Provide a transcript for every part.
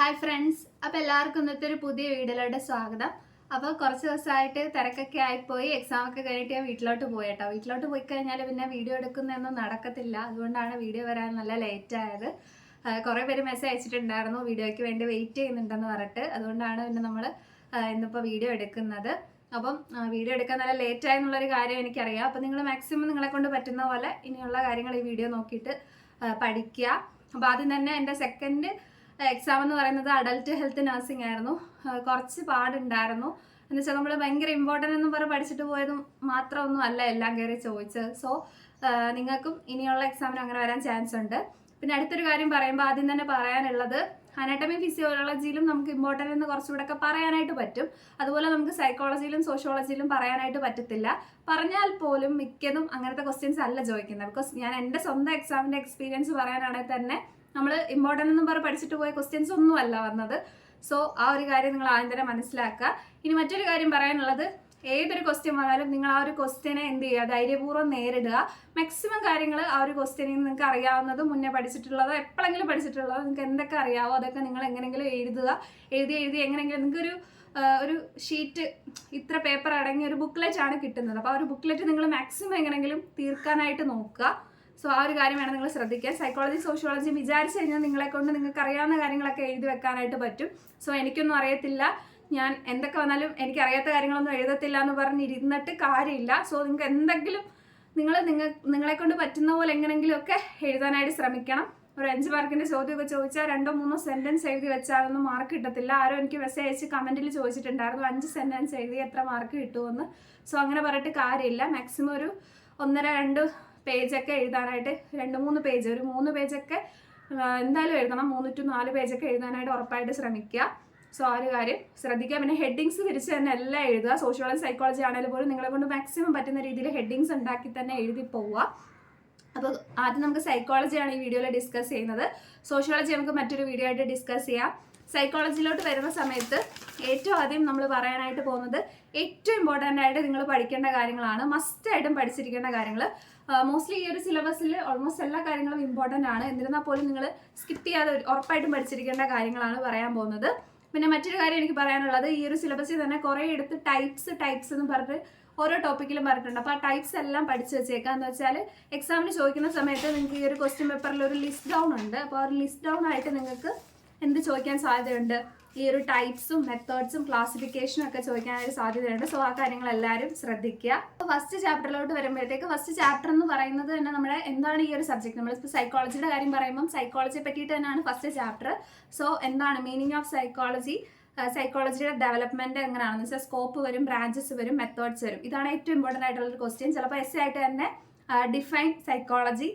Hi friends അപ്പോൾ എല്ലാവർക്കും ഇന്നത്തെ ഒരു പുതിയ വീഡിയോയിലോട്ട് സ്വാഗതം. അപ്പോൾ കുറച്ച് ദിവസമായിട്ട് തിരക്കൊക്കെ ആയിപ്പോയി. എക്സാം ഒക്കെ കഴിഞ്ഞിട്ട് ഞാൻ വീട്ടിലോട്ട് പോയി കേട്ടോ വീട്ടിലോട്ട് പോയി കഴിഞ്ഞാൽ പിന്നെ വീഡിയോ എടുക്കുന്നതൊന്നും നടക്കത്തില്ല. അതുകൊണ്ടാണ് വീഡിയോ വരാൻ നല്ല ലേറ്റ് ആയത്. കുറേ പേര് മെസ്സേജ് അയച്ചിട്ടുണ്ടായിരുന്നു. വീഡിയോയ്ക്ക് വേണ്ടി വെയിറ്റ് ചെയ്യുന്നുണ്ടെന്ന് പറഞ്ഞിട്ട്. അതുകൊണ്ടാണ് പിന്നെ നമ്മൾ ഇന്നിപ്പോൾ വീഡിയോ എടുക്കുന്നത്. അപ്പം വീഡിയോ എടുക്കാൻ നല്ല ലേറ്റ് ആയെന്നുള്ളൊരു കാര്യം എനിക്കറിയാം. അപ്പം നിങ്ങൾ മാക്സിമം നിങ്ങളെ കൊണ്ട് പറ്റുന്ന പോലെ ഇനിയുള്ള കാര്യങ്ങൾ ഈ വീഡിയോ നോക്കിയിട്ട് പഠിക്കുക. അപ്പോൾ ആദ്യം തന്നെ എന്റെ സെക്കൻഡ് എക്സാം എന്ന് പറയുന്നത് അഡൽട്ട് ഹെൽത്ത് നഴ്സിംഗ് ആയിരുന്നു. കുറച്ച് പാടുണ്ടായിരുന്നു. എന്ന് വെച്ചാൽ നമ്മൾ ഭയങ്കര ഇമ്പോർട്ടന്റ് എന്ന് പറഞ്ഞ് പഠിച്ചിട്ട് പോയതും മാത്രമൊന്നും അല്ല എല്ലാം കയറി ചോദിച്ചത്. സോ നിങ്ങൾക്കും ഇനിയുള്ള എക്സാമിന് അങ്ങനെ വരാൻ ചാൻസ് ഉണ്ട്. പിന്നെ അടുത്തൊരു കാര്യം പറയുമ്പോൾ ആദ്യം തന്നെ പറയാനുള്ളത് അനാട്ടമി ഫിസിയോളജിയിലും നമുക്ക് ഇമ്പോർട്ടന്റ് എന്ന് കുറച്ചുകൂടെ ഒക്കെ പറയാനായിട്ട് പറ്റും. അതുപോലെ നമുക്ക് സൈക്കോളജിയിലും സോഷ്യോളജിയിലും പറയാനായിട്ട് പറ്റത്തില്ല. പറഞ്ഞാൽ പോലും മിക്കതും അങ്ങനത്തെ ക്വസ്റ്റ്യൻസ് അല്ല ചോദിക്കുന്നത്. ബിക്കോസ് ഞാൻ എന്റെ സ്വന്തം എക്സാമിന്റെ എക്സ്പീരിയൻസ് പറയാനാണെങ്കിൽ തന്നെ നമ്മൾ ഇമ്പോർട്ടന്റ് എന്നും പറഞ്ഞ് പഠിച്ചിട്ട് പോയ ക്വസ്റ്റ്യൻസ് ഒന്നും അല്ല വന്നത്. സോ ആ ഒരു കാര്യം നിങ്ങൾ ആദ്യം തന്നെ മനസ്സിലാക്കുക. ഇനി മറ്റൊരു കാര്യം പറയാനുള്ളത് ഏതൊരു ക്വസ്റ്റ്യൻ വന്നാലും നിങ്ങൾ ആ ഒരു ക്വസ്റ്റ്യനെ എന്ത് ചെയ്യുക? ധൈര്യപൂർവം നേരിടുക. മാക്സിമം കാര്യങ്ങൾ ആ ഒരു ക്വസ്റ്റ്യനിൽ നിങ്ങൾക്ക് അറിയാവുന്നതും മുന്നേ പഠിച്ചിട്ടുള്ളതോ എപ്പോഴെങ്കിലും പഠിച്ചിട്ടുള്ളതോ നിങ്ങൾക്ക് എന്തൊക്കെ അറിയാവോ അതൊക്കെ നിങ്ങൾ എങ്ങനെയെങ്കിലും എഴുതുക. എഴുതി എഴുതി എങ്ങനെയെങ്കിലും നിങ്ങൾക്കൊരു ഒരു ഷീറ്റ് ഇത്ര പേപ്പർ അടങ്ങിയ ഒരു ബുക്ക്ലെറ്റ് ആണ് കിട്ടുന്നത്. അപ്പോൾ ആ ഒരു ബുക്ക്ലെറ്റ് നിങ്ങൾ മാക്സിമം എങ്ങനെയെങ്കിലും തീർക്കാനായിട്ട് നോക്കുക. സോ ആ ഒരു കാര്യം വേണം നിങ്ങൾ ശ്രദ്ധിക്കാൻ. സൈക്കോളജി സോഷ്യോളജി വിചാരിച്ചു കഴിഞ്ഞാൽ നിങ്ങളെ കൊണ്ട് നിങ്ങൾക്ക് അറിയാവുന്ന കാര്യങ്ങളൊക്കെ എഴുതി വെക്കാനായിട്ട് പറ്റും. സോ എനിക്കൊന്നും അറിയത്തില്ല. ഞാൻ എന്തൊക്കെ വന്നാലും എനിക്ക് അറിയാത്ത കാര്യങ്ങളൊന്നും എഴുതത്തില്ല എന്ന് പറഞ്ഞ് ഇരുന്നിട്ട് കാര്യമില്ല. സോ നിങ്ങൾക്ക് എന്തെങ്കിലും നിങ്ങൾ നിങ്ങൾ നിങ്ങളെ കൊണ്ട് പറ്റുന്ന പോലെ എങ്ങനെയെങ്കിലുമൊക്കെ എഴുതാനായിട്ട് ശ്രമിക്കണം. ഒരു അഞ്ച് മാർക്കിന്റെ ചോദ്യമൊക്കെ ചോദിച്ചാൽ രണ്ടോ മൂന്നോ സെന്റൻസ് എഴുതി വെച്ചാലൊന്നും മാർക്ക് കിട്ടത്തില്ല. ആരോ എനിക്ക് മെസ്സേജ് അയച്ച് കമന്റിൽ ചോദിച്ചിട്ടുണ്ടായിരുന്നു അഞ്ച് സെന്റൻസ് എഴുതി എത്ര മാർക്ക് കിട്ടുമെന്ന്? സോ അങ്ങനെ പറഞ്ഞിട്ട് കാര്യമില്ല. മാക്സിമം ഒരു ഒന്നര രണ്ട് പേജൊക്കെ എഴുതാനായിട്ട് രണ്ട് മൂന്ന് പേജ് ഒരു മൂന്ന് പേജൊക്കെ എന്തായാലും എഴുതണം. മൂന്ന് ടു നാല് പേജൊക്കെ എഴുതാനായിട്ട് ഉറപ്പായിട്ട് ശ്രമിക്കുക. സോ ആ ഒരു കാര്യം ശ്രദ്ധിക്കുക. പിന്നെ ഹെഡിങ്സ് തിരിച്ച് തന്നെ എല്ലാം എഴുതുക. സോഷ്യോളജി സൈക്കോളജി ആണെങ്കിലും പോലും നിങ്ങളെ കൊണ്ട് മാക്സിമം പറ്റുന്ന രീതിയിൽ ഹെഡിങ്സ് ഉണ്ടാക്കി തന്നെ എഴുതി പോവുക. അപ്പോൾ ആദ്യം നമുക്ക് സൈക്കോളജിയാണ് ഈ വീഡിയോയിൽ ഡിസ്കസ് ചെയ്യുന്നത്. സോഷ്യോളജി നമുക്ക് മറ്റൊരു വീഡിയോ ആയിട്ട് ഡിസ്കസ് ചെയ്യാം. സൈക്കോളജിയിലോട്ട് വരുന്ന സമയത്ത് ഏറ്റവും ആദ്യം നമ്മൾ പറയാനായിട്ട് പോകുന്നത് ഏറ്റവും ഇമ്പോർട്ടന്റ് ആയിട്ട് നിങ്ങൾ പഠിക്കേണ്ട കാര്യങ്ങളാണ്. മസ്റ്റ് മസ്റ്റായിട്ടും പഠിച്ചിരിക്കേണ്ട കാര്യങ്ങൾ മോസ്റ്റ്ലി ഈ ഒരു സിലബസിൽ ഓൾമോസ്റ്റ് എല്ലാ കാര്യങ്ങളും ഇമ്പോർട്ടന്റ് ആണ്. എന്നിരുന്നാൽ പോലും നിങ്ങൾ സ്കിപ്പ് ചെയ്യാതെ ഉറപ്പായിട്ടും പഠിച്ചിരിക്കേണ്ട കാര്യങ്ങളാണ് പറയാൻ പോകുന്നത്. പിന്നെ മറ്റൊരു കാര്യം എനിക്ക് പറയാനുള്ളത് ഈ ഒരു സിലബസിൽ തന്നെ കുറേ എടുത്ത് ടൈപ്സ് ടൈപ്സ് എന്ന് പറഞ്ഞിട്ട് ഓരോ ടോപ്പിക്കിലും പറഞ്ഞിട്ടുണ്ട്. അപ്പോൾ ആ ടൈപ്സ് എല്ലാം പഠിച്ചു വെച്ചേക്കാം. എന്ന് വെച്ചാൽ എക്സാമിന് ചോദിക്കുന്ന സമയത്ത് നിങ്ങൾക്ക് ഈ ഒരു ക്വസ്റ്റ്യൻ പേപ്പറിൽ ഒരു ലിസ്റ്റ് ഡൗൺ ഉണ്ട്. അപ്പോൾ ആ ഒരു ലിസ്റ്റ് ഡൗൺ ആയിട്ട് നിങ്ങൾക്ക് എന്ത് ചോദിക്കാൻ സാധ്യതയുണ്ട്? ഈ ഒരു ടൈപ്സും മെത്തേഡ്സും ക്ലാസിഫിക്കേഷനും ഒക്കെ ചോദിക്കാനായിട്ട് സാധ്യതയുണ്ട്. സോ ആ കാര്യങ്ങൾ എല്ലാവരും ശ്രദ്ധിക്കുക. അപ്പോൾ ഫസ്റ്റ് ചാപ്റ്ററിലോട്ട് വരുമ്പോഴത്തേക്ക് ഫസ്റ്റ് ചാപ്റ്റർ എന്ന് പറയുന്നത് തന്നെ നമ്മുടെ എന്താണ് ഈ ഒരു സബ്ജക്ട് നമ്മളിപ്പോൾ സൈക്കോളജിയുടെ കാര്യം പറയുമ്പം സൈക്കോളജിയെ പറ്റിയിട്ട് തന്നെയാണ് ഫസ്റ്റ് ചാപ്റ്റർ സോ എന്താണ് മീനിങ് ഓഫ് സൈക്കോളജി സൈക്കോളജിയുടെ ഡെവലപ്മെന്റ് എങ്ങനെയാണെന്ന് വെച്ചാൽ സ്കോപ്പ് വരും ബ്രാഞ്ചസ് വരും മെത്തേഡ്സ് വരും. ഇതാണ് ഏറ്റവും ഇമ്പോർട്ടന്റ് ആയിട്ടുള്ള ഒരു ക്വസ്റ്റ്യൻ ചിലപ്പോൾ എസ് ആയിട്ട് തന്നെ define psychology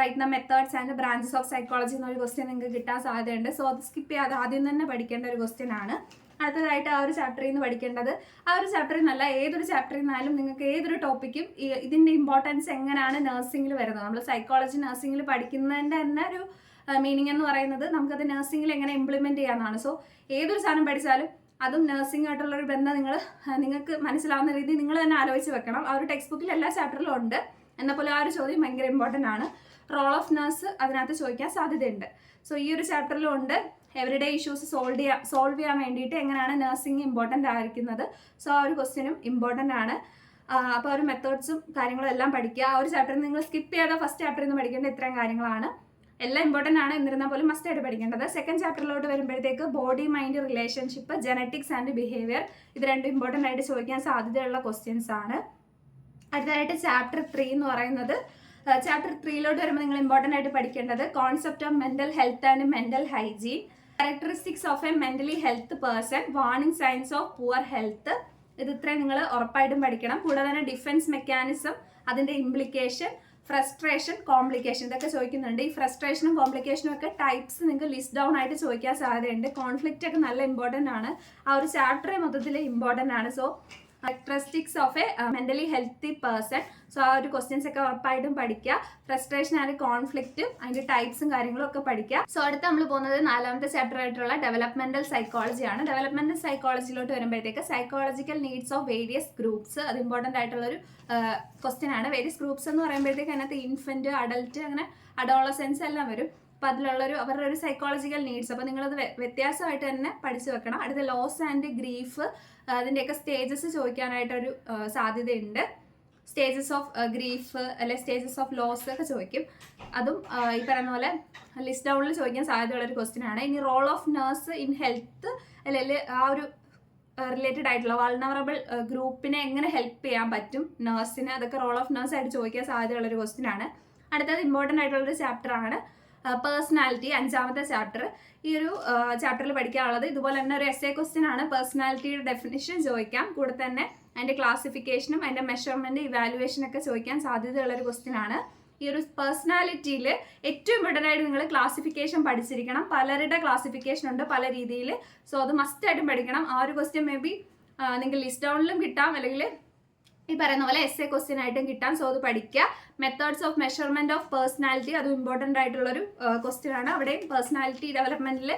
write the methods and branches of psychology എന്നൊരു ക്വസ്റ്റ്യൻ നിങ്ങൾക്ക് കിട്ടാൻ സാധ്യതയുണ്ട്. സോ അത് സ്കിപ്പ് ചെയ്യാതെ ആദ്യം തന്നെ പഠിക്കേണ്ട ഒരു ക്വസ്റ്റ്യൻ ആണ്. അടുത്തതായിട്ട് ആ ഒരു ചാപ്റ്ററിൽ നിന്ന് പഠിക്കേണ്ടത്. ആ ഒരു ചാപ്റ്ററിൽ നിന്നല്ല ഏതൊരു ചാപ്റ്ററിൽ നിന്നാലും നിങ്ങൾക്ക് ഏതൊരു ടോപ്പിക്കും ഇതിന്റെ ഇമ്പോർട്ടൻസ് എങ്ങനെയാണ് നഴ്സിംഗിൽ വരുന്നത്? നമ്മൾ സൈക്കോളജി നഴ്സിംഗിൽ പഠിക്കുന്നതിന്റെ തന്നെ ഒരു മീനിങ് എന്ന് പറയുന്നത് നമുക്കത് നഴ്സിംഗിൽ എങ്ങനെ ഇംപ്ലിമെന്റ് ചെയ്യാമെന്നാണ് സോ ഏതൊരു സാധനം പഠിച്ചാലും അതും നഴ്സിംഗ് ആയിട്ടുള്ള ഒരു ബന്ധം നിങ്ങൾ നിങ്ങൾക്ക് മനസ്സിലാവുന്ന രീതിയിൽ നിങ്ങൾ തന്നെ ആലോചിച്ച് വെക്കണം. ആ ഒരു ടെക്സ്റ്റ് ബുക്കിൽ എല്ലാ ചാപ്റ്ററിലും ഉണ്ട്. എന്നാൽ ആ ഒരു ചോദ്യം ഭയങ്കര ഇമ്പോർട്ടന്റ് ആണ്. റോൾ ഓഫ് നേഴ്സ് അതിനകത്ത് ചോദിക്കാൻ സാധ്യതയുണ്ട്. സോ ഈ ഒരു ചാപ്റ്ററിലും ഉണ്ട്. എവറിഡേ ഇഷ്യൂസ് സോൾവ് ചെയ്യാൻ സോൾവ് ചെയ്യാൻ വേണ്ടിയിട്ട് എങ്ങനെയാണ് നഴ്സിംഗ് ഇമ്പോർട്ടന്റ് ആയിരിക്കുന്നത്? സോ ആ ഒരു ക്വസ്റ്റ്യനും ഇമ്പോർട്ടന്റ് ആണ്. അപ്പോൾ ആ ഒരു മെത്തേഡ്സും കാര്യങ്ങളും എല്ലാം പഠിക്കുക. ആ ഒരു ചാപ്റ്ററിൽ നിങ്ങൾ സ്കിപ്പ് ചെയ്യാതെ ഫസ്റ്റ് ചാപ്റ്ററിൽ നിന്ന് പഠിക്കേണ്ട ഇത്രയും കാര്യങ്ങളാണ്. എല്ലാം ഇമ്പോർട്ടന്റ് ആണ്. എന്നിരുന്നാൽ പോലും മസ്റ്റ് ആയിട്ട് പഠിക്കേണ്ടത്. സെക്കൻഡ് ചാപ്റ്ററിലോട്ട് വരുമ്പോഴത്തേക്ക് body mind relationship genetics and behaviour ഇത് രണ്ടും ഇമ്പോർട്ടന്റ് ആയിട്ട് ചോദിക്കാൻ സാധ്യതയുള്ള ക്വസ്റ്റ്യൻസ് ആണ്. അടുത്തതായിട്ട് ചാപ്റ്റർ ത്രീ എന്ന് പറയുന്നത് ചാപ്റ്റർ ത്രീയിലോട്ട് വരുമ്പോൾ നിങ്ങൾ ഇമ്പോർട്ടന്റ് ആയിട്ട് പഠിക്കേണ്ടത് concept of mental health and mental hygiene characteristics of a mentally health person warning science of poor health ഇത് ഇത്രയും നിങ്ങൾ ഉറപ്പായിട്ടും പഠിക്കണം. കൂടാതെ തന്നെ ഡിഫൻസ് മെക്കാനിസം അതിന്റെ ഇംപ്ലിക്കേഷൻ ഫ്രസ്ട്രേഷൻ കോംപ്ലിക്കേഷൻ ഇതൊക്കെ ചോദിക്കുന്നുണ്ട്. ഈ ഫ്രസ്ട്രേഷനും കോംപ്ലിക്കേഷനും ഒക്കെ ടൈപ്സ് നിങ്ങൾക്ക് ലിസ്റ്റ് ഡൗൺ ആയിട്ട് ചോദിക്കാൻ സാധ്യതയുണ്ട്. കോൺഫ്ലിക്റ്റ് ഒക്കെ നല്ല ഇമ്പോർട്ടന്റ് ആണ്. ആ ഒരു ചാപ്റ്ററെ മൊത്തത്തിൽ ഇമ്പോർട്ടന്റ് ആണ്. So characteristics of a mentally healthy person so ആ ഒരു ക്വസ്റ്റ്യൻസ് ഒക്കെ ഉറപ്പായിട്ടും പഠിക്കുക. ഫ്രസ്ട്രേഷൻ ആൻഡ് കോൺഫ്ലിക്റ്റും അതിന്റെ ടൈപ്സും കാര്യങ്ങളും ഒക്കെ പഠിക്കുക. സോ അടുത്ത് നമ്മൾ പോകുന്നത് നാലാമത്തെ ചാപ്റ്റർ ആയിട്ടുള്ള ഡെവലപ്മെന്റൽ സൈക്കോളജിയാണ് ഡെവലപ്മെന്റൽ സൈക്കോളജിയിലോട്ട് വരുമ്പോഴത്തേക്ക് psychological needs of various groups അത് ഇമ്പോർട്ടന്റ് ആയിട്ടുള്ള ഒരു ക്വസ്റ്റ്യൻ ആണ്. വേരിയസ് ഗ്രൂപ്പ്സ് എന്ന് പറയുമ്പോഴത്തേക്ക് അതിനകത്ത് ഇൻഫന്റ് അഡൽട്ട് അങ്ങനെ അഡോളസെൻസ് എല്ലാം വരും. അപ്പം അതിലുള്ളൊരു അവരുടെ ഒരു സൈക്കോളജിക്കൽ നീഡ്സ് അപ്പോൾ അത് വ്യത്യാസമായിട്ട് തന്നെ പഠിച്ചു വെക്കണം. അടുത്ത ലോസ് ആൻഡ് ഗ്രീഫ് അതിന്റെയൊക്കെ സ്റ്റേജസ് ചോദിക്കാനായിട്ടൊരു ഒരു സാധ്യതയുണ്ട്. സ്റ്റേജസ് ഓഫ് ഗ്രീഫ് അല്ലെ സ്റ്റേജസ് ഓഫ് ലോസ് ഒക്കെ ചോദിക്കും. അതും ഈ പറയുന്ന പോലെ ലിസ്റ്റ് ഡൗണിൽ ചോദിക്കാൻ സാധ്യതയുള്ള ഒരു ക്വസ്റ്റ്യൻ ആണ്. ഇനി role of nurse in health അല്ലെങ്കിൽ ആ ഒരു റിലേറ്റഡ് ആയിട്ടുള്ള വൾണറബിൾ ഗ്രൂപ്പിനെ എങ്ങനെ ഹെൽപ്പ് ചെയ്യാൻ പറ്റും? നേഴ്സിന് അതൊക്കെ റോൾ ഓഫ് നേഴ്സ് ആയിട്ട് ചോദിക്കാൻ സാധ്യതയുള്ള ഒരു ക്വസ്റ്റ്യൻ ആണ്. അടുത്തത് ഇമ്പോർട്ടന്റ് ആയിട്ടുള്ള ഒരു ചാപ്റ്റർ ആണ്. പേഴ്സണാലിറ്റി അഞ്ചാമത്തെ ചാപ്റ്റർ ഈ ഒരു ചാപ്റ്ററിൽ പഠിക്കാനുള്ളത് ഇതുപോലെ തന്നെ ഒരു എസ് എ ക്വസ്റ്റ്യൻ ആണ് പേഴ്സണാലിറ്റിയുടെ ഡെഫിനിഷൻ ചോദിക്കാം. കൂടെ തന്നെ അതിന്റെ ക്ലാസിഫിക്കേഷനും അതിന്റെ മെഷർമെന്റ് ഇവാലുവേഷൻ ഒക്കെ ചോദിക്കാൻ സാധ്യതയുള്ള ഒരു ക്വസ്റ്റ്യൻ ആണ്. ഈ ഒരു പേഴ്സണാലിറ്റിയിൽ ഏറ്റവും ഇമ്പോർട്ടന്റ് ആയിട്ട് നിങ്ങൾ ക്ലാസിഫിക്കേഷൻ പഠിച്ചിരിക്കണം. പലരുടെ ക്ലാസിഫിക്കേഷൻ ഉണ്ട്. പല രീതിയിൽ സോ അത് മസ്റ്റായിട്ടും പഠിക്കണം. ആ ഒരു ക്വസ്റ്റ്യൻ മേ ബി നിങ്ങൾക്ക് ലിസ്റ്റ് ഡൗണിലും കിട്ടാം. അല്ലെങ്കിൽ ഈ പറയുന്ന പോലെ എസ് എ ക്വസ്റ്റ്യൻ ആയിട്ടും കിട്ടാം. സോ അത് പഠിക്കുക methods of measurement of personality അത് ഇമ്പോർട്ടന്റ് ആയിട്ടുള്ളൊരു ക്വസ്റ്റ്യൻ ആണ്. അവിടെയും പേഴ്സണാലിറ്റി ഡെവലപ്മെന്റിൽ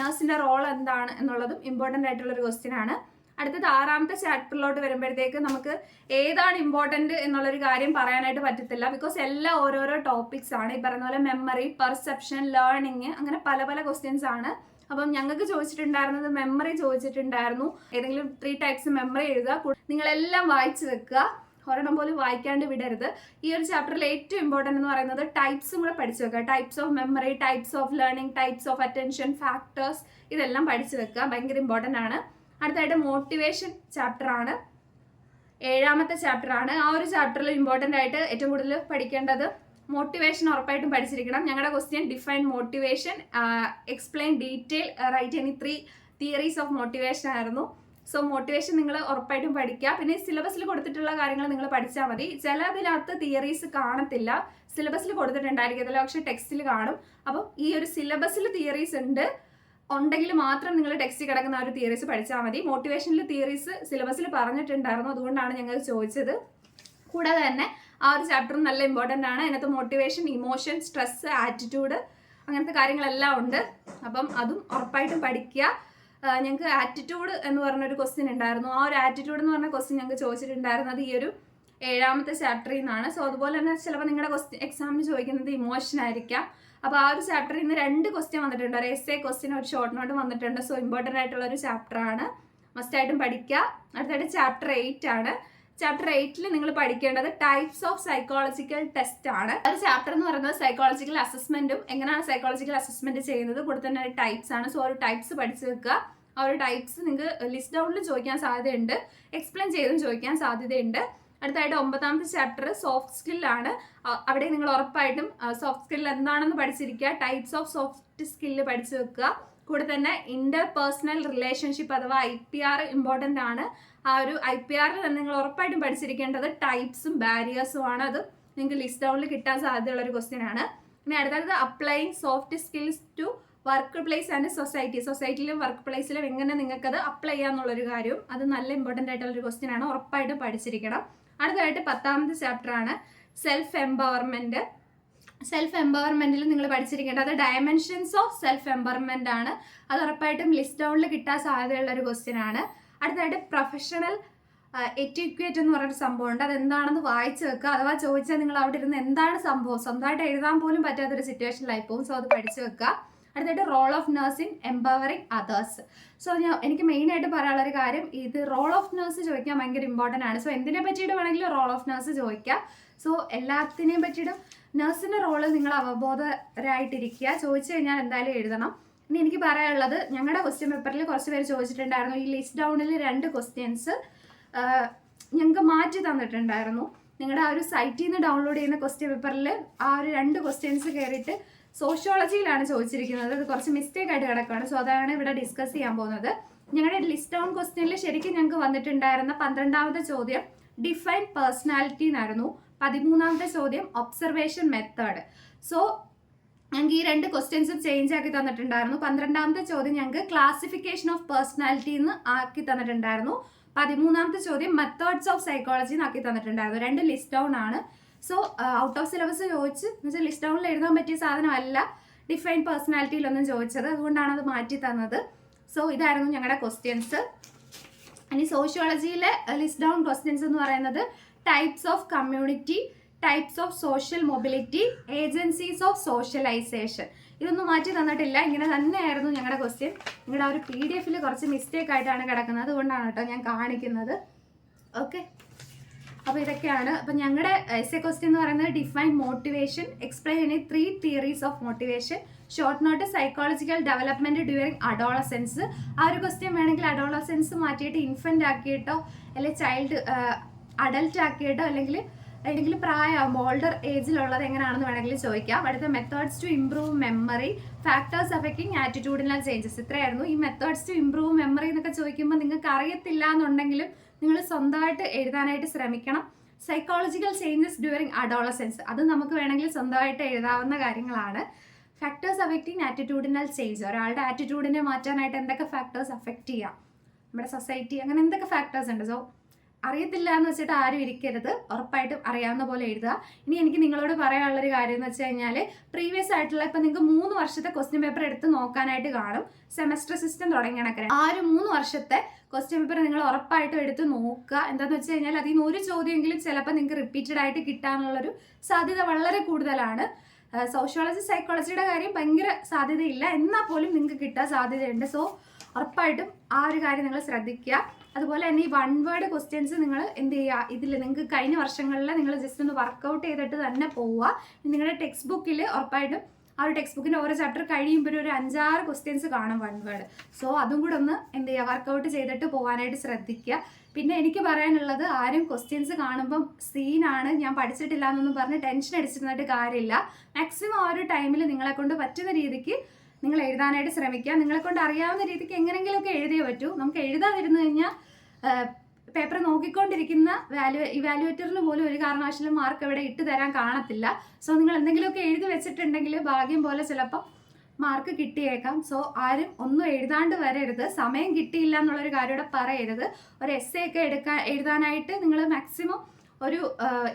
നഴ്സിന്റെ റോൾ എന്താണ് എന്നുള്ളതും ഇമ്പോർട്ടന്റ് ആയിട്ടുള്ളൊരു ക്വസ്റ്റ്യൻ ആണ്. അടുത്തത് ആറാമത്തെ ചാപ്റ്ററിലോട്ട് വരുമ്പോഴത്തേക്ക് നമുക്ക് ഏതാണ് ഇമ്പോർട്ടന്റ് എന്നുള്ളൊരു കാര്യം പറയാനായിട്ട് പറ്റത്തില്ല. ബിക്കോസ് എല്ലാം ഓരോരോ ടോപ്പിക്സ് ആണ്. ഈ പറഞ്ഞ പോലെ മെമ്മറി പെർസെപ്ഷൻ ലേണിംഗ് അങ്ങനെ പല പല ക്വസ്റ്റ്യൻസ് ആണ്. അപ്പം ഞങ്ങൾക്ക് ചോദിച്ചിട്ടുണ്ടായിരുന്നത് മെമ്മറി ചോദിച്ചിട്ടുണ്ടായിരുന്നു. ഏതെങ്കിലും ത്രീ ടൈപ്സ് മെമ്മറി എഴുതുക നിങ്ങളെല്ലാം വായിച്ചു വെക്കുക. ഒരെണ്ണം പോലും വായിക്കാണ്ട് വിടരുത്. ഈ ഒരു ചാപ്റ്ററിൽ ഏറ്റവും ഇമ്പോർട്ടന്റ് എന്ന് പറയുന്നത് ടൈപ്സും കൂടെ പഠിച്ചു വെക്കുക. Types of memory types of learning types of attention factors ഇതെല്ലാം പഠിച്ചു വെക്കുക. ഭയങ്കര ഇമ്പോർട്ടന്റ് ആണ്. അടുത്തായിട്ട് മോട്ടിവേഷൻ ചാപ്റ്റർ ആണ്. ഏഴാമത്തെ ചാപ്റ്റർ ആണ്. ആ ഒരു ചാപ്റ്ററിൽ ഇമ്പോർട്ടന്റ് ആയിട്ട് ഏറ്റവും കൂടുതൽ പഠിക്കേണ്ടത് മോട്ടിവേഷൻ ഉറപ്പായിട്ടും പഠിച്ചിരിക്കണം. ഞങ്ങളുടെ question define motivation explain detail write any three theories of motivation ആയിരുന്നു. സോ മോട്ടിവേഷൻ നിങ്ങൾ ഉറപ്പായിട്ടും പഠിക്കുക പിന്നെ സിലബസിൽ കൊടുത്തിട്ടുള്ള കാര്യങ്ങൾ നിങ്ങൾ പഠിച്ചാൽ മതി. ചിലതിനകത്ത് തിയറീസ് കാണത്തില്ല. സിലബസിൽ കൊടുത്തിട്ടുണ്ടായിരിക്കത്തില്ല. പക്ഷെ ടെക്സ്റ്റിൽ കാണും. അപ്പം ഈ ഒരു സിലബസിൽ തിയറീസ് ഉണ്ട്. ഉണ്ടെങ്കിൽ മാത്രം നിങ്ങൾ ടെക്സ്റ്റ് കിടക്കുന്ന ആ ഒരു തിയറീസ് പഠിച്ചാൽ മതി. മോട്ടിവേഷനിൽ തിയറീസ് സിലബസിൽ പറഞ്ഞിട്ടുണ്ടായിരുന്നു. അതുകൊണ്ടാണ് ഞങ്ങൾ ചോദിച്ചത്. കൂടാതെ തന്നെ ആ ഒരു ചാപ്റ്ററും നല്ല ഇമ്പോർട്ടന്റ് ആണ്. അതിനകത്ത് മോട്ടിവേഷൻ ഇമോഷൻ സ്ട്രെസ് ആറ്റിറ്റ്യൂഡ് അങ്ങനത്തെ കാര്യങ്ങളെല്ലാം ഉണ്ട്. അപ്പം അതും ഉറപ്പായിട്ടും പഠിക്കുക. ഞങ്ങൾക്ക് ആറ്റിറ്റ്യൂഡ് എന്ന് പറഞ്ഞൊരു ക്വസ്റ്റ്യൻ ഉണ്ടായിരുന്നു. ആ ഒരു ആറ്റിറ്റ്യൂഡ് എന്ന് പറഞ്ഞ ക്വസ്റ്റ്യൻ ഞങ്ങൾക്ക് ചോദിച്ചിട്ടുണ്ടായിരുന്നത് ഈ ഒരു ഏഴാമത്തെ ചാപ്റ്ററിൽ നിന്നാണ്. സോ അതുപോലെ തന്നെ ചിലപ്പോൾ നിങ്ങളുടെ ക്വസ്റ്റ്യൻ എക്സാമിന് ചോദിക്കുന്നത് ഇമോഷൻ ആയിരിക്കാം. അപ്പോൾ ആ ഒരു ചാപ്റ്ററിൽ നിന്ന് രണ്ട് ക്വസ്റ്റ്യൻ വന്നിട്ടുണ്ട്. ഒരു എസ് എ ക്വസ്റ്റ്യൻ ഒരു ഷോർട്ട് നോട്ട് വന്നിട്ടുണ്ട്. സോ ഇമ്പോർട്ടന്റ് ആയിട്ടുള്ള ഒരു ചാപ്റ്ററാണ് മസ്റ്റ് ആയിട്ടും പഠിക്കുക അടുത്തായിട്ട് ചാപ്റ്റർ എയ്റ്റ് ആണ്. ചാപ്റ്റർ എയ്റ്റിൽ നിങ്ങൾ പഠിക്കേണ്ടത് ടൈപ്സ് ഓഫ് സൈക്കോളജിക്കൽ ടെസ്റ്റ് ആണ്. ഒരു ചാപ്റ്റർ എന്ന് പറയുന്നത് സൈക്കോളജിക്കൽ അസസ്മെന്റും എങ്ങനെയാണ് സൈക്കോളജിക്കൽ അസസ്മെന്റ് ചെയ്യുന്നത്? കൂടെ തന്നെ ഒരു ടൈപ്സ് ആണ്. സോ ഒരു ടൈപ്സ് പഠിച്ചു വെക്കുക. ആ ഒരു ടൈപ്സ് നിങ്ങൾക്ക് ലിസ്റ്റ് ഡൗണിൽ ചോദിക്കാൻ സാധ്യതയുണ്ട്. എക്സ്പ്ലെയിൻ ചെയ്തും ചോദിക്കാൻ സാധ്യതയുണ്ട്. അടുത്തായിട്ട് ഒമ്പതാമത്തെ ചാപ്റ്റർ സോഫ്റ്റ് സ്കില്ലാണ് അവിടെ നിങ്ങൾ ഉറപ്പായിട്ടും സോഫ്റ്റ് സ്കിൽ എന്താണെന്ന് പഠിച്ചിരിക്കുക. ടൈപ്സ് ഓഫ് സോഫ്റ്റ് സ്കില്ല് പഠിച്ചു വെക്കുക. കൂടെ തന്നെ ഇന്റർ പേഴ്സണൽ റിലേഷൻഷിപ്പ് അഥവാ ഐ പി ആർ ഇമ്പോർട്ടന്റ് ആണ്. ആ ഒരു ഐ പി ആറിൽ തന്നെ നിങ്ങൾ ഉറപ്പായിട്ടും പഠിച്ചിരിക്കേണ്ടത് ടൈപ്സും ബാരിയേഴ്സും ആണ്. അത് നിങ്ങൾക്ക് ലിസ്റ്റ് ഡൗണിൽ കിട്ടാൻ സാധ്യതയുള്ള ഒരു ക്വസ്റ്റ്യൻ ആണ്. ഇനി അടുത്തത് applying soft skills to workplace and society സൊസൈറ്റിയിലും വർക്ക് പ്ലേസിലും എങ്ങനെ നിങ്ങൾക്കത് അപ്ലൈ ചെയ്യാന്നുള്ളൊരു കാര്യവും അത് നല്ല ഇമ്പോർട്ടന്റ് ആയിട്ടുള്ളൊരു ക്വസ്റ്റ്യൻ ആണ്. ഉറപ്പായിട്ടും പഠിച്ചിരിക്കണം. അടുത്തതായിട്ട് പത്താമത്തെ ചാപ്റ്റർ ആണ് സെൽഫ് എംപവർമെന്റ് സെൽഫ് എംപവർമെന്റിൽ നിങ്ങൾ പഠിച്ചിരിക്കേണ്ടത് ഡയമെൻഷൻസ് ഓഫ് സെൽഫ് എംപവർമെന്റ് ആണ്. അത് ഉറപ്പായിട്ടും ലിസ്റ്റ് ഡൗണിൽ കിട്ടാൻ സാധ്യതയുള്ള ഒരു ക്വസ്റ്റ്യൻ ആണ്. അടുത്തതായിട്ട് പ്രൊഫഷണൽ എറ്റിക്വേറ്റ് എന്ന് പറഞ്ഞൊരു സംഭവമുണ്ട്. അത് എന്താണെന്ന് വായിച്ചു വെക്കുക. അഥവാ ചോദിച്ചാൽ നിങ്ങൾ അവിടെ ഇരുന്ന് എന്താണ് സംഭവം? സ്വന്തമായിട്ട് എഴുതാൻ പോലും പറ്റാത്തൊരു സിറ്റുവേഷനിലായി പോകും സോ അത് പഠിച്ചു വെക്കുക. അടുത്തായിട്ട് role of nursing empowering others so ഞാൻ എനിക്ക് മെയിൻ ആയിട്ട് പറയാനുള്ള ഒരു കാര്യം ഇത് റോൾ ഓഫ് നേഴ്സ് ചോദിക്കാൻ ഭയങ്കര ഇമ്പോർട്ടന്റ് ആണ്. സോ എന്തിനെ പറ്റിയിട്ട് വേണമെങ്കിലും റോൾ ഓഫ് നേഴ്സ് ചോദിക്കാം. സോ എല്ലാത്തിനെയും പറ്റിയിട്ടും നഴ്സിന്റെ റോൾ നിങ്ങൾ അവബോധരായിട്ടിരിക്കുക. ചോദിച്ചു കഴിഞ്ഞാൽ എന്തായാലും എഴുതണം. ഇനി എനിക്ക് പറയാനുള്ളത് ഞങ്ങളുടെ ക്വസ്റ്റ്യൻ പേപ്പറിൽ കുറച്ച് പേര് ചോദിച്ചിട്ടുണ്ടായിരുന്നു. ഈ ലിസ്റ്റ് ഡൗണിൽ രണ്ട് ക്വസ്റ്റ്യൻസ് ഞങ്ങൾക്ക് മാറ്റി തന്നിട്ടുണ്ടായിരുന്നു. നിങ്ങളുടെ ആ ഒരു സൈറ്റിൽ നിന്ന് ഡൗൺലോഡ് ചെയ്യുന്ന ക്വസ്റ്റ്യൻ പേപ്പറിൽ ആ ഒരു രണ്ട് ക്വസ്റ്റ്യൻസ് കയറിയിട്ട് സോഷ്യോളജിയിലാണ് ചോദിച്ചിരിക്കുന്നത്. അത് കുറച്ച് മിസ്റ്റേക്ക് ആയിട്ട് കിടക്കുകയാണ്. സോ അതാണ് ഇവിടെ ഡിസ്കസ് ചെയ്യാൻ പോകുന്നത്. ഞങ്ങളുടെ ലിസ്റ്റ് ഡൗൺ ക്വസ്റ്റ്യനിൽ ശരിക്കും ഞങ്ങൾക്ക് വന്നിട്ടുണ്ടായിരുന്ന പന്ത്രണ്ടാമത്തെ ചോദ്യം ഡിഫൈൻ പേഴ്സണാലിറ്റി എന്നായിരുന്നു. പതിമൂന്നാമത്തെ ചോദ്യം ഒബ്സർവേഷൻ മെത്തേഡ് സോ ഞങ്ങൾക്ക് ഈ രണ്ട് ക്വസ്റ്റ്യൻസും ചേഞ്ച് ആക്കി തന്നിട്ടുണ്ടായിരുന്നു. പന്ത്രണ്ടാമത്തെ ചോദ്യം ഞങ്ങൾക്ക് ക്ലാസിഫിക്കേഷൻ ഓഫ് പേഴ്സണാലിറ്റി എന്ന് ആക്കി തന്നിട്ടുണ്ടായിരുന്നു. പതിമൂന്നാമത്തെ ചോദ്യം മെത്തേഡ്സ് ഓഫ് സൈക്കോളജി എന്ന് ആക്കി തന്നിട്ടുണ്ടായിരുന്നു. രണ്ട് ലിസ്റ്റ് ഡൗൺ ആണ്. സോ ഔട്ട് ഓഫ് സിലബസ് ചോദിച്ച് എന്ന് വെച്ചാൽ ലിസ്റ്റ് ഡൗണിൽ എഴുതാൻ പറ്റിയ സാധനമല്ല ഡിഫൈൻ പേഴ്സണാലിറ്റിയിലൊന്നും ചോദിച്ചത്. അതുകൊണ്ടാണ് അത് മാറ്റി തന്നത്. സോ ഇതായിരുന്നു ഞങ്ങളുടെ ക്വസ്റ്റ്യൻസ് ഇനി സോഷ്യോളജിയിലെ ലിസ്റ്റ് ഡൗൺ ക്വസ്റ്റ്യൻസ് എന്ന് പറയുന്നത് types of community types of social mobility agencies of socialization ഇതൊന്നും മാറ്റി തന്നിട്ടില്ല. ഇങ്ങനെ തന്നെയായിരുന്നു ഞങ്ങളുടെ ക്വസ്റ്റ്യൻ നിങ്ങളുടെ ഒരു പി ഡി എഫിൽ കുറച്ച് മിസ്റ്റേക്ക് ആയിട്ടാണ് കിടക്കുന്നത്. അതുകൊണ്ടാണ് കേട്ടോ ഞാൻ കാണിക്കുന്നത്. ഓക്കെ അപ്പോൾ ഇതൊക്കെയാണ്. അപ്പൊ ഞങ്ങളുടെ എസ് എ ക്വസ്റ്റ്യൻ എന്ന് പറയുന്നത് define motivation explain in three theories of motivation short note psychological development during adolescence ആ ഒരു ക്വസ്റ്റ്യൻ വേണമെങ്കിൽ അഡോളസെൻസ് മാറ്റിയിട്ട് ഇൻഫന്റ് ആക്കിയിട്ടോ അല്ലെങ്കിൽ ചൈൽഡ് അഡൽട്ട് ആക്കിയിട്ടോ അല്ലെങ്കിൽ അല്ലെങ്കിൽ പ്രായമാകുമ്പോൾ ഓൾഡർ ഏജിലുള്ളത് എങ്ങനെയാണെന്ന് വേണമെങ്കിൽ ചോദിക്കാം. അടുത്ത methods to improve memory factors affecting attitudinal changes ഇത്രയായിരുന്നു. ഈ മെത്തേഡ്സ് ടു ഇംപ്രൂവ് മെമ്മറി എന്നൊക്കെ ചോദിക്കുമ്പോൾ നിങ്ങൾക്ക് അറിയത്തില്ല എന്നുണ്ടെങ്കിലും നിങ്ങൾ സ്വന്തമായിട്ട് എഴുതാനായിട്ട് ശ്രമിക്കണം. സൈക്കോളജിക്കൽ ചേഞ്ചസ് ഡ്യൂറിങ് അഡോളസെൻസ് അത് നമുക്ക് വേണമെങ്കിൽ സ്വന്തമായിട്ട് എഴുതാവുന്ന കാര്യങ്ങളാണ്. ഫാക്ടേഴ്സ് അഫക്റ്റിംഗ് ആറ്റിറ്റ്യൂഡിനൽ ചേഞ്ച് ഒരാളുടെ ആറ്റിറ്റ്യൂഡിനെ മാറ്റാനായിട്ട് എന്തൊക്കെ ഫാക്ടേഴ്സ് അഫക്റ്റ് ചെയ്യാം? നമ്മുടെ സൊസൈറ്റി അങ്ങനെ എന്തൊക്കെ ഫാക്ടേഴ്സ് ഉണ്ട്? സോ അറിയത്തില്ല എന്ന് വെച്ചിട്ട് ആരും ഇരിക്കരുത്. ഉറപ്പായിട്ടും അറിയാവുന്ന പോലെ എഴുതുക. ഇനി എനിക്ക് നിങ്ങളോട് പറയാനുള്ളൊരു കാര്യം എന്ന് വെച്ച് കഴിഞ്ഞാൽ പ്രീവിയസ് ആയിട്ടുള്ള ഇപ്പം നിങ്ങൾക്ക് മൂന്ന് വർഷത്തെ ക്വസ്റ്റ്യൻ പേപ്പർ എടുത്ത് നോക്കാനായിട്ട് കാണും. സെമസ്റ്റർ സിസ്റ്റം തുടങ്ങിയണക്കര ആ ഒരു മൂന്ന് വർഷത്തെ ക്വസ്റ്റ്യൻ പേപ്പർ നിങ്ങൾ ഉറപ്പായിട്ടും എടുത്ത് നോക്കുക. എന്താണെന്ന് വെച്ച് കഴിഞ്ഞാൽ അതിൽ നിന്ന് ഒരു ചോദ്യമെങ്കിലും ചിലപ്പോൾ നിങ്ങൾക്ക് റിപ്പീറ്റഡ് ആയിട്ട് കിട്ടാനുള്ളൊരു സാധ്യത വളരെ കൂടുതലാണ്. സോഷ്യോളജി സൈക്കോളജിയുടെ കാര്യം ഭയങ്കര സാധ്യതയില്ല. എന്നാൽ പോലും നിങ്ങൾക്ക് കിട്ടാൻ സാധ്യതയുണ്ട്. സോ ഉറപ്പായിട്ടും ആ ഒരു കാര്യം നിങ്ങൾ ശ്രദ്ധിക്കുക. അതുപോലെ തന്നെ ഈ വൺ വേർഡ് ക്വസ്റ്റ്യൻസ് നിങ്ങൾ എന്ത് ചെയ്യുക? ഇതിൽ നിങ്ങൾക്ക് കഴിഞ്ഞ വർഷങ്ങളിൽ നിങ്ങൾ ജസ്റ്റ് ഒന്ന് വർക്കൗട്ട് ചെയ്തിട്ട് തന്നെ പോവുക. നിങ്ങളുടെ ടെക്സ്റ്റ് ബുക്കിൽ ഉറപ്പായിട്ടും ആ ഒരു ടെക്സ്റ്റ് ബുക്കിന്റെ ഓരോ ചാപ്റ്റർ കഴിയുമ്പോൾ ഒരു അഞ്ചാറ് ക്വസ്റ്റ്യൻസ് കാണും വൺ വേർഡ് സോ അതും കൂടെ ഒന്ന് എന്ത് ചെയ്യുക? വർക്കൗട്ട് ചെയ്തിട്ട് പോകാനായിട്ട് ശ്രദ്ധിക്കുക. പിന്നെ എനിക്ക് പറയാനുള്ളത് ആരും ക്വസ്റ്റ്യൻസ് കാണുമ്പം സീനാണ് ഞാൻ പഠിച്ചിട്ടില്ല എന്നൊന്നും പറഞ്ഞ് ടെൻഷൻ അടിച്ചിരുന്നിട്ട് കാര്യമില്ല. മാക്സിമം ആ ഒരു ടൈമിൽ നിങ്ങളെ കൊണ്ട് പറ്റുന്ന രീതിക്ക് നിങ്ങൾ എഴുതാനായിട്ട് ശ്രമിക്കുക. നിങ്ങളെ കൊണ്ട് അറിയാവുന്ന രീതിക്ക് എങ്ങനെയെങ്കിലുമൊക്കെ എഴുതിയേ പറ്റൂ. നമുക്ക് എഴുതാതിരുന്നു കഴിഞ്ഞാൽ പേപ്പർ നോക്കിക്കൊണ്ടിരിക്കുന്ന വാല്യു ഇവാലുവേറ്ററിന് പോലും ഒരു കാരണവശാലും മാർക്ക് ഇവിടെ ഇട്ട് തരാൻ കാണത്തില്ല. സോ നിങ്ങൾ എന്തെങ്കിലുമൊക്കെ എഴുതി വെച്ചിട്ടുണ്ടെങ്കിൽ ഭാഗ്യം പോലെ ചിലപ്പം മാർക്ക് കിട്ടിയേക്കാം. സോ ആരും ഒന്നും എഴുതാണ്ട് വരരുത്. സമയം കിട്ടിയില്ല എന്നുള്ളൊരു കാര്യം ഇവിടെ പറയരുത്. ഒരു എസ് ഒക്കെ എടുക്കാൻ എഴുതാനായിട്ട് നിങ്ങൾ മാക്സിമം ഒരു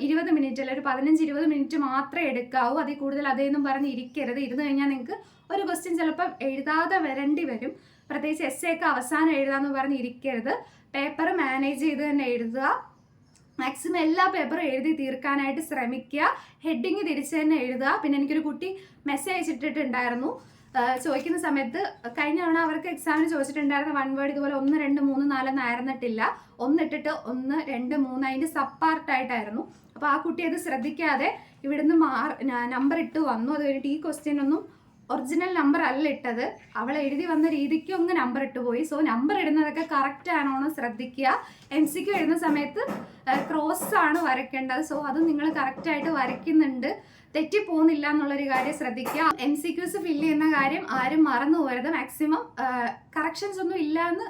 ഇരുപത് മിനിറ്റ് അല്ലെങ്കിൽ ഒരു പതിനഞ്ച് ഇരുപത് മിനിറ്റ് മാത്രമേ എടുക്കാവൂ. അതിൽ കൂടുതൽ അതേന്നും പറഞ്ഞ് ഇരിക്കരുത്. ഇരുന്ന് കഴിഞ്ഞാൽ നിങ്ങൾക്ക് ഒരു ക്വസ്റ്റ്യൻ ചിലപ്പം എഴുതാതെ വരേണ്ടി വരും. പ്രത്യേകിച്ച് എസ് ഒക്കെ അവസാനം എഴുതാമെന്ന് പറഞ്ഞ് ഇരിക്കരുത്. പേപ്പർ മാനേജ് ചെയ്ത് തന്നെ എഴുതുക. മാക്സിമം എല്ലാ പേപ്പറും എഴുതി തീർക്കാനായിട്ട് ശ്രമിക്കുക. ഹെഡിങ് തിരിച്ച് തന്നെ എഴുതുക. പിന്നെ എനിക്കൊരു കുട്ടി മെസ്സേജ് അയച്ചിട്ടിട്ടുണ്ടായിരുന്നു. ചോദിക്കുന്ന സമയത്ത് കഴിഞ്ഞ തവണ അവർക്ക് എക്സാമിന് ചോദിച്ചിട്ടുണ്ടായിരുന്ന വൺ വേർഡ് ഇതുപോലെ ഒന്ന് രണ്ട് മൂന്ന് നാലെന്ന് ആയിരുന്നിട്ടില്ല. ഒന്നിട്ടിട്ട് ഒന്ന് രണ്ട് മൂന്ന് അതിന്റെ സബ് പാർട്ടായിട്ടായിരുന്നു അപ്പോൾ ആ കുട്ടി അത് ശ്രദ്ധിക്കാതെ ഇവിടുന്ന് മാർ നമ്പർ ഇട്ട് വന്നു. അത് കഴിഞ്ഞിട്ട് ഈ ക്വസ്റ്റ്യൻ ഒന്നും ഒറിജിനൽ നമ്പർ അല്ല ഇട്ടത്. അവൾ എഴുതി വന്ന രീതിക്ക് ഒന്ന് നമ്പർ ഇട്ട് പോയി. സോ നമ്പർ ഇടുന്നതൊക്കെ കറക്റ്റ് ആണോ എന്ന് ശ്രദ്ധിക്കുക എം സിക്ക് എഴുതുന്ന സമയത്ത് ക്രോസ് ആണ് വരയ്ക്കേണ്ടത്. സോ അത് നിങ്ങൾ കറക്റ്റായിട്ട് വരയ്ക്കുന്നുണ്ട്. തെറ്റി പോകുന്നില്ല എന്നുള്ളൊരു കാര്യം ശ്രദ്ധിക്കുക. എം സി ക്യൂസ് ഫില്ല് ചെയ്യുന്ന കാര്യം ആരും മറന്നു പോകരുത്. മാക്സിമം കറക്ഷൻസ് ഒന്നും ഇല്ല എന്ന്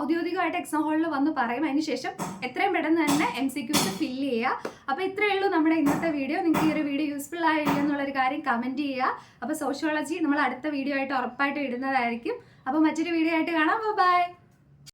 ഔദ്യോഗികമായിട്ട് എക്സാം ഹാളിൽ വന്ന് പറയും. അതിനുശേഷം എത്രയും പെട്ടെന്ന് തന്നെ എം സി ക്യൂസ് ഫില്ല് ചെയ്യുക. അപ്പോൾ ഇത്രയേ ഉള്ളൂ നമ്മുടെ ഇന്നത്തെ വീഡിയോ നിങ്ങൾക്ക് ഈ ഒരു വീഡിയോ യൂസ്ഫുൾ ആയില്ല എന്നുള്ളൊരു കാര്യം കമന്റ് ചെയ്യുക. അപ്പോൾ സോഷ്യോളജി നമ്മൾ അടുത്ത വീഡിയോ ആയിട്ട് ഉറപ്പായിട്ട് ഇടുന്നതായിരിക്കും. അപ്പോൾ മറ്റൊരു വീഡിയോ ആയിട്ട് കാണാം. ബൈ